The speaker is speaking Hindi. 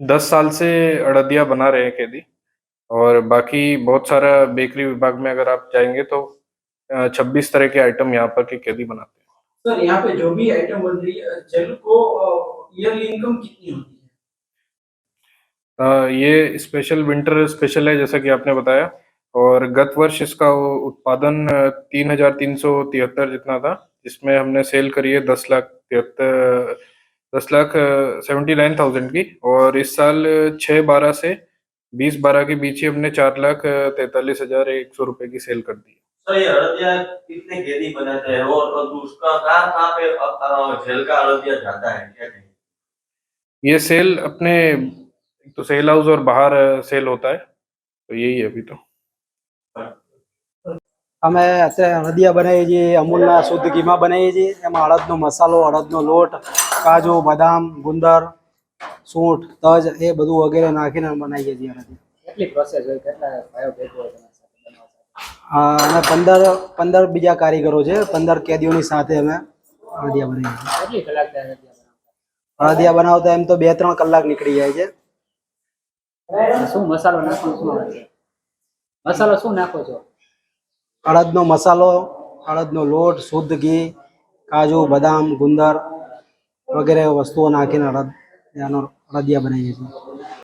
दस साल से अड़दिया बना रहे हैं कैदी। और बाकी बहुत सारा बेकरी विभाग में अगर आप जाएँगे तो छब्बीस तरह के आइटम यहाँ पर के कैदी बनाते हैं। सर यहाँ पे जो भी आइटम बन रही है जेल को ईयरली इनकम कितनी होती है? अ, ये स्पेशल विंटर स्पेशल है जैसा कि आपने बताया। और गत वर्ष इसका उत्पादन तीन हज़ार तीन सौ तिहत्तर जितना था जिसमें हमने सेल करी है दस लाख तिहत्तर दस लाख सेवेंटी नाइन थाउजेंड की और इस साल छः बारह से बीस बारह के बीच ही हमने चार लाख तैतालीस हजार एक सौ रुपए की सेल कर दी सर ये हड़दिया कितने कैदी बनाते हैं और और उसका कहाँ कहाँ पे अ, अ, जेल का हड़दिया जाता है क्या कहेंगे ये सेल अपने एक तो सेल हाउस और बाहर सेल होता है तो यही है अभी तो અમે અત્યારે હળદિયા બનાવીએ છીએ અમૂલના શુદ્ધ ઘીમાં બનાવીએ છીએ એમાં અડદનો મસાલો અડદનો લોટ કાજુ બદામ ગુંદર સૂંઠ તજ એ બધું વગેરે નાખીને બનાવીએ છીએ કેટલી પ્રોસેસ હોય? કેટલા ભાઈઓ ભેગો હોય આ અને પંદર પંદર બીજા કારીગરો છે. પંદર કેદીઓની સાથે અમે હળદિયા બનાવીએ છીએ. હળદિયા બનાવતા? એમ તો બે ત્રણ કલાક નીકળી જાય છે. શું મસાલો નાખો શું મસાલો શું નાખો છો? અડદનો મસાલો અડદનો લોટ શુદ્ધ ઘી કાજુ બદામ ગુંદર વગેરે વસ્તુઓ નાખીને રદ એનો અડદિયા બનાવીએ છીએ.